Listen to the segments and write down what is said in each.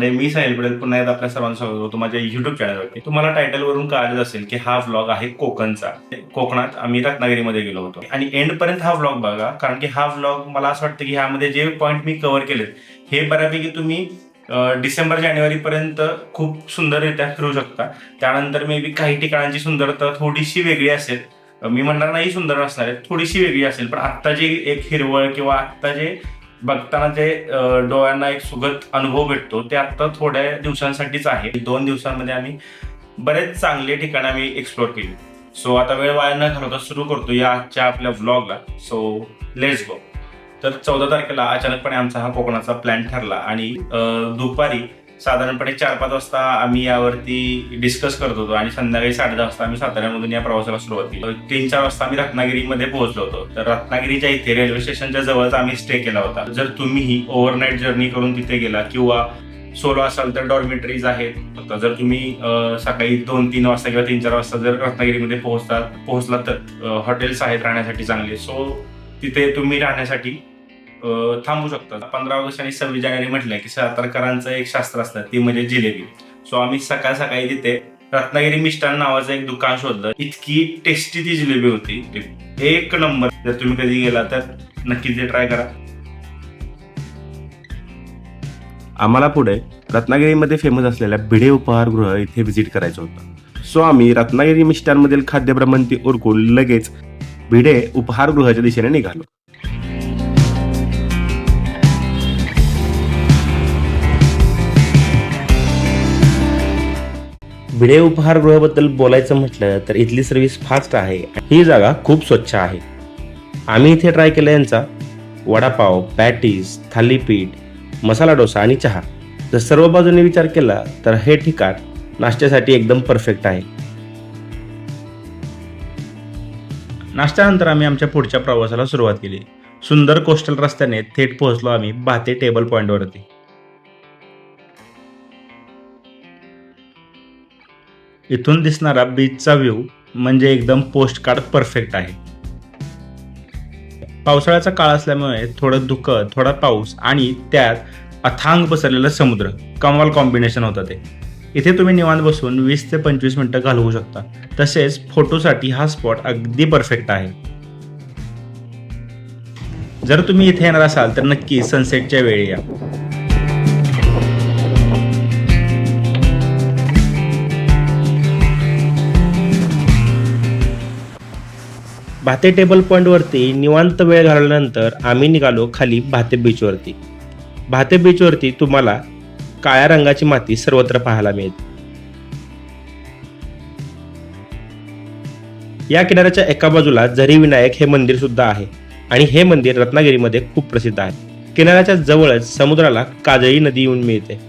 म्हणजे मी साहिल पडेल पुन्हा एकदा आपल्या सर्वांचं स्वागत करतो माझ्या युट्यूब चॅनलवरती तुम्हाला टायटलवरून कळलं असेल की हा व्लॉग आहे कोकणचा. कोकणात आम्ही रत्नागिरीमध्ये गेलो होतो. आणि एंड पर्यंत हा व्लॉग बघा कारण की हा व्लॉग मला असं वाटतं की ह्यामध्ये जे पॉईंट मी कव्हर केलेत हे बऱ्यापैकी तुम्ही डिसेंबर जानेवारीपर्यंत खूप सुंदररित्या फिरू शकता. त्यानंतर मे बी काही ठिकाणांची सुंदरता थोडीशी वेगळी असेल. मी म्हणणार नाही सुंदर असणार आहे थोडीशी वेगळी असेल पण आत्ता जे एक हिरवळ किंवा आत्ता जे बघताना जे डोळ्यांना एक सुगत अनुभव भेटतो ते आत्ता थोड्या दिवसांसाठीच आहे. दोन दिवसांमध्ये आम्ही बरेच चांगले ठिकाण आम्ही एक्सप्लोर केली. सो आता वेळ वाया न घालवता सुरू करतो या आजच्या आपल्या व्लॉगला सो लेट्स गो तर चौदा तारखेला अचानकपणे आमचा हा कोकणाचा प्लॅन ठरला आणि दुपारी साधारणपणे चार पाच वाजता आम्ही यावरती डिस्कस करत होतो आणि संध्याकाळी साडे दहा वाजता आम्ही साताऱ्यामधून या प्रवासाला सुरुवात केली. तीन चार वाजता आम्ही रत्नागिरीमध्ये पोहोचलो होतो. तर रत्नागिरीच्या इथे रेल्वे स्टेशनच्या जवळच आम्ही स्टे केला होता. जर तुम्हीही ओव्हरनाईट जर्नी करून तिथे गेला किंवा सोलो असाल तर डॉर्मेटरीज आहेत. जर तुम्ही सकाळी दोन तीन वाजता किंवा तीन चार वाजता जर रत्नागिरीमध्ये पोहोचता पोहोचला तर हॉटेल्स आहेत राहण्यासाठी चांगले. सो तिथे तुम्ही राहण्यासाठी थांबू शकतात. पंधरा ऑगस्ट आणि सव्वीस जानेवारी म्हटलं की सातारकरांचं एक शास्त्र असतं ती म्हणजे जिलेबी. सो आम्ही सकाळ सकाळी तिथे रत्नागिरी मिष्टान नावाचं एक दुकान शोधलं. इतकी टेस्टी ती जिलेबी होती. एक नंबर. जर तुम्ही कधी गेला तर नक्की ते ट्राय करा. आम्हाला पुढे रत्नागिरीमध्ये फेमस असलेल्या भिडे उपहारगृह इथे व्हिजिट करायचं होतं. सो आम्ही रत्नागिरी मिष्टांमधील खाद्यभ्रमंती उरकून लगेच भिडे उपहारगृहाच्या दिशेने निघालो. भिडे उपहारगृहाबद्दल बोलायचं म्हटलं तर इथली सर्व्हिस फास्ट आहे ही जागा खूप स्वच्छ आहे. आम्ही इथे ट्राय केलं यांचा. वडापाव पॅटीस थालीपीठ मसाला डोसा आणि चहा. जर सर्व बाजूने विचार केला तर हे ठिकाण नाश्त्यासाठी एकदम परफेक्ट आहे. नाश्त्यानंतर आम्ही आमच्या पुढच्या प्रवासाला सुरुवात केली. सुंदर कोस्टल रस्त्याने थेट पोहोचलो आम्ही बाते टेबल पॉईंटवरती इथून दिसणारा बीचचा व्ह्यू म्हणजे एकदम पोस्ट कार्ड परफेक्ट आहे. पावसाळ्याचा काळ असल्यामुळे थोडं धुकं थोडा पाऊस आणि त्यात अथांग पसरलेलं समुद्र कमाल कॉम्बिनेशन होतं ते. इथे तुम्ही निवांत बसून वीस ते पंचवीस मिनटं घालवू शकता. तसेच फोटोसाठी हा स्पॉट अगदी परफेक्ट आहे. जर तुम्ही इथे येणार असाल तर नक्की सनसेटच्या वेळी या. भाते टेबल पॉईंटवरती निवांत वेळ घालवल्यानंतर आम्ही निघालो खाली भाते बीचवरती भाते बीचवरती तुम्हाला काळ्या रंगाची माती सर्वत्र पाहायला मिळते या किनाऱ्याच्या एका बाजूला झरी विनायक हे मंदिर सुद्धा आहे आणि हे मंदिर रत्नागिरीमध्ये खूप प्रसिद्ध आहे. किनाऱ्याच्या जवळच समुद्राला काजळी नदी येऊन मिळते.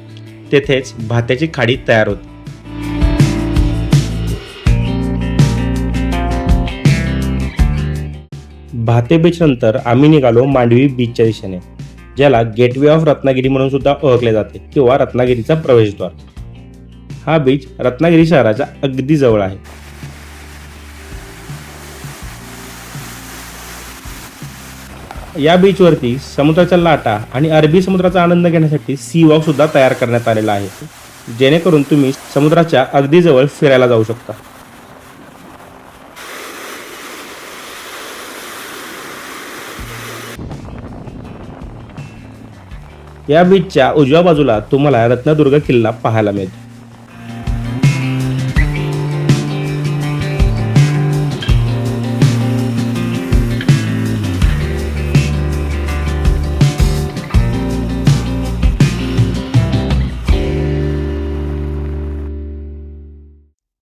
तेथेच भात्याची खाडी तयार होते. भाते बीच नंतर आम्ही निघालो मांडवी बीचच्या दिशेने ज्याला गेटवे ऑफ रत्नागिरी म्हणून सुद्धा ओळखले जाते किंवा रत्नागिरीचा प्रवेशद्वार. हा बीच रत्नागिरी शहराच्या अगदी जवळ आहे. या बीचवरती समुद्राच्या लाटा आणि अरबी समुद्राचा आनंद घेण्यासाठी सी वॉक सुद्धा तयार करण्यात आलेला आहे जेणेकरून तुम्ही समुद्राच्या अगदी जवळ फिरायला जाऊ शकता. या बीचच्या उजव्या बाजूला तुम्हाला रत्नदुर्ग किल्ला पाहायला मिळतो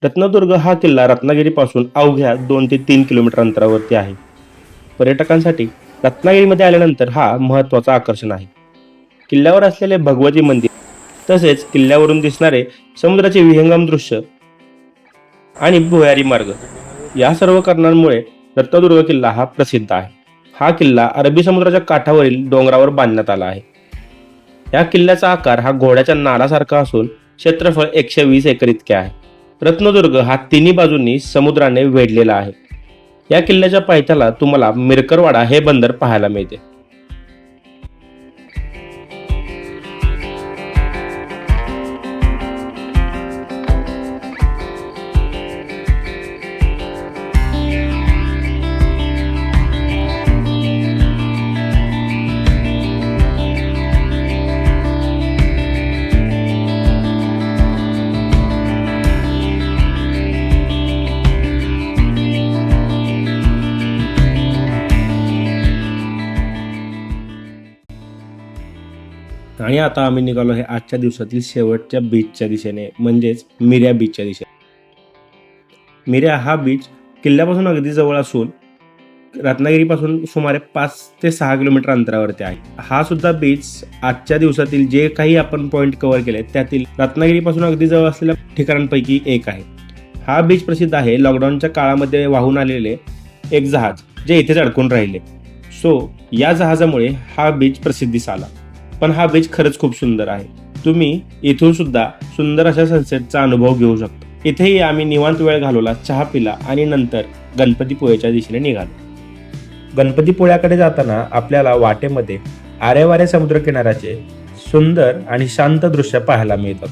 रत्नदुर्ग हा किल्ला रत्नागिरीपासून अवघ्या दोन ते तीन किलोमीटर अंतरावरती आहे. पर्यटकांसाठी रत्नागिरीमध्ये आल्यानंतर हा महत्त्वाचा आकर्षण आहे. किल्ल्यावर असलेले भगवती मंदिर तसेच किल्ल्यावरून दिसणारे समुद्राचे विहंगम दृश्य आणि भुयारी मार्ग या सर्व कारणांमुळे रत्नदुर्ग किल्ला हा प्रसिद्ध आहे. हा किल्ला अरबी समुद्राच्या काठावरील डोंगरावर बांधण्यात आला आहे. या किल्ल्याचा आकार हा घोड्याच्या नालासारखा असून क्षेत्रफळ एकशे वीस एकर इतके आहे. रत्नदुर्ग हा तिन्ही बाजूंनी समुद्राने वेढलेला आहे. या किल्ल्याच्या पायथ्याला तुम्हाला मिरकरवाडा हे बंदर पाहायला मिळते. आणि आता आम्ही निघालो आहे आजच्या दिवसातील शेवटच्या बीचच्या दिशेने म्हणजेच मिर्या बीचच्या दिशेने. मिर्या हा बीच किल्ल्यापासून अगदी जवळ असून रत्नागिरीपासून सुमारे पाच ते सहा किलोमीटर अंतरावरती आहे. हा सुद्धा बीच आजच्या दिवसातील जे काही आपण पॉईंट कव्हर केले त्यातील रत्नागिरीपासून अगदी जवळ असलेल्या ठिकाणांपैकी एक आहे. हा बीच प्रसिद्ध आहे लॉकडाऊनच्या काळामध्ये वाहून आलेले एक जहाज जे इथेच अडकून राहिले. सो या जहाजामुळे हा बीच प्रसिद्धीस आला. पण हा बीच खरंच खूप सुंदर आहे. तुम्ही इथून सुद्धा सुंदर अशा सनसेटचा अनुभव घेऊ शकता. इथेही आम्ही निवांत वेळ घालवला चहा पिला आणि नंतर गणपतीपुळेच्या दिशेने निघालो. गणपतीपुळ्याकडे जाताना आपल्याला वाटेमध्ये आरेवारे समुद्रकिनाऱ्याचे सुंदर आणि शांत दृश्य पाहायला मिळतात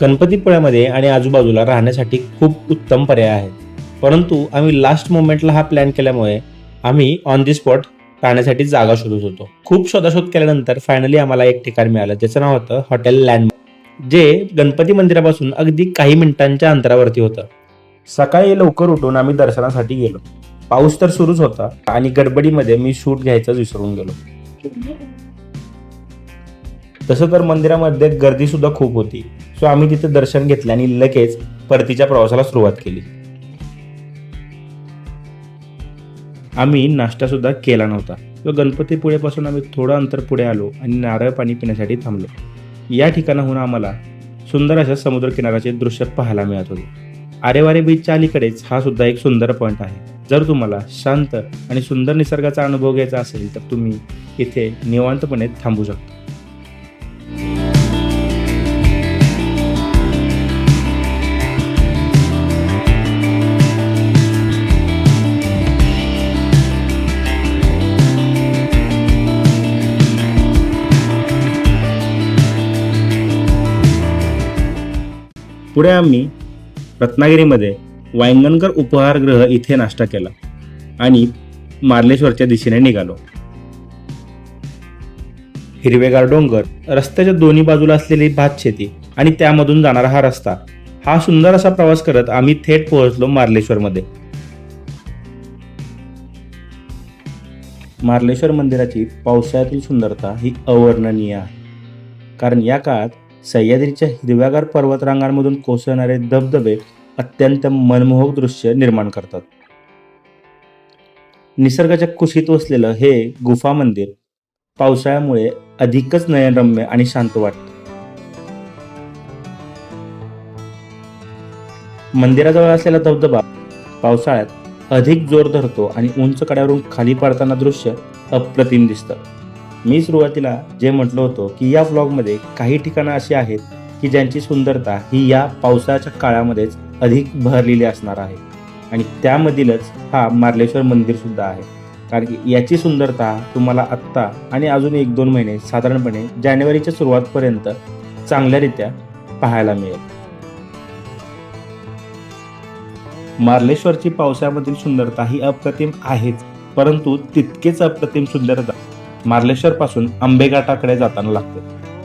गणपतीपुळ्यामध्ये आणि आजूबाजूला राहण्यासाठी खूप उत्तम पर्याय आहेत परंतु आम्ही लास्ट मोमेंटला हा प्लॅन केल्यामुळे आम्ही ऑन दी स्पॉट राहण्यासाठी जागा शोधत होतो. खूप शोधाशोध केल्यानंतर फायनली आम्हाला एक ठिकाण मिळालं ज्याचं नाव होतं हॉटेल लँड जे गणपती मंदिरापासून अगदी काही मिनिटांच्या अंतरावरती होतं. सकाळी लवकर उठून आम्ही दर्शनासाठी गेलो. पाऊस तर सुरूच होता आणि गडबडीमध्ये मी शूट घ्यायचं विसरून गेलो. तसं तर मंदिरामध्ये गर्दी सुद्धा खूप होती. सो आम्ही तिथे दर्शन घेतले आणि लगेच परतीच्या प्रवासाला सुरुवात केली. आम्ही नाश्तासुद्धा केला नव्हता. व गणपतीपुळेपासून आम्ही थोडं अंतर पुढे आलो आणि नारळ पाणी पिण्यासाठी थांबलो. या ठिकाणाहून आम्हाला सुंदर अशा समुद्रकिनाऱ्याचे दृश्य पाहायला मिळत होते. आरेवारे बीचच्या अलीकडेच हा सुद्धा एक सुंदर पॉईंट आहे. जर तुम्हाला शांत आणि सुंदर निसर्गाचा अनुभव घ्यायचा असेल तर तुम्ही इथे निवांतपणे थांबू शकता. पुढे आम्ही रत्नागिरीमध्ये वायंगणकर उपहारगृह इथे नाश्ता केला आणि मार्लेश्वरच्या दिशेने निघालो. हिरवेगार डोंगर रस्त्याच्या दोन्ही बाजूला असलेली भात शेती आणि त्यामधून जाणारा हा रस्ता हा सुंदर असा प्रवास करत आम्ही थेट पोहोचलो मार्लेश्वरमध्ये. मार्लेश्वर मंदिराची पावसाळ्यातील सुंदरता ही अवर्णनीय आहे. कारण या काळात सह्याद्रीच्या हिरव्यागार पर्वतरांगांमधून कोसळणारे धबधबे अत्यंत मनमोहक दृश्य निर्माण करतात. निसर्गाच्या कुशीत वसलेलं हे गुफा मंदिर पावसाळ्यामुळे अधिकच नयनरम्य आणि शांत वाटतं. मंदिराजवळ असलेला धबधबा पावसाळ्यात अधिक जोर धरतो आणि उंच कड्यावरून खाली पडताना दृश्य अप्रतिम दिसतं. मी सुरुवातीला जे म्हटलं होतं की या ब्लॉगमध्ये काही ठिकाणं अशी आहेत की ज्यांची सुंदरता ही या पावसाच्या काळामध्येच अधिक बहरलेली असणार आहे. आणि त्यामधीलच हा मार्लेश्वर मंदिरसुद्धा आहे. कारण की याची सुंदरता तुम्हाला आत्ता आणि अजून एक दोन महिने साधारणपणे जानेवारीच्या सुरुवातपर्यंत चांगल्यारीत्या पाहायला मिळेल. मार्लेश्वरची पावसाळ्यामधील सुंदरता ही अप्रतिम आहेच परंतु तितकेच अप्रतिम सुंदरता मार्लेश्वर पासून आंबेघाटाकडे जाताना लागते.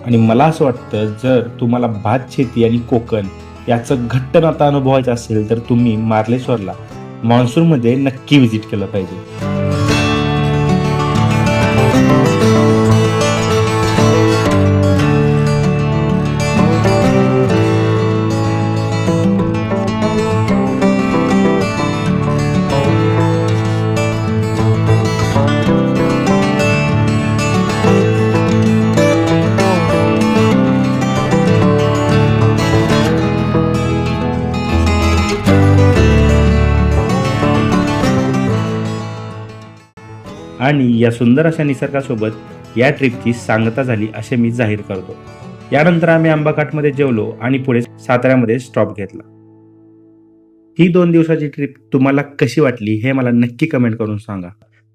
आणि मला असं वाटतं जर तुम्हाला भात शेती आणि कोकण याचं घट्ट नाता अनुभवायचं असेल तर तुम्ही मार्लेश्वरला मान्सूनमध्ये नक्की व्हिजिट केलं पाहिजे. आणि या सुंदर अशा निसर्गासोबत या ट्रिपची सांगता झाली असे मी जाहीर करतो. यानंतर आम्ही आंबाघाटमध्ये जेवलो आणि पुढे साताऱ्यामध्ये स्टॉप घेतला. ही दोन दिवसाची ट्रिप तुम्हाला कशी वाटली हे मला नक्की कमेंट करून सांगा.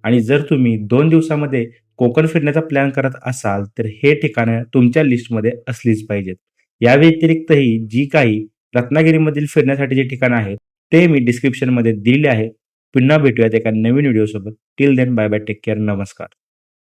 आणि जर तुम्ही दोन दिवसामध्ये कोकण फिरण्याचा प्लॅन करत असाल तर हे ठिकाणं तुमच्या लिस्टमध्ये असलीच पाहिजेत. या व्यतिरिक्तही जी काही रत्नागिरीमधील फिरण्यासाठी जे ठिकाणं आहेत ते मी डिस्क्रिप्शनमध्ये दिले आहे पुन्हा भेटूयात एका नवीन व्हिडिओसोबत Till then, bye bye. Take care. Namaskar.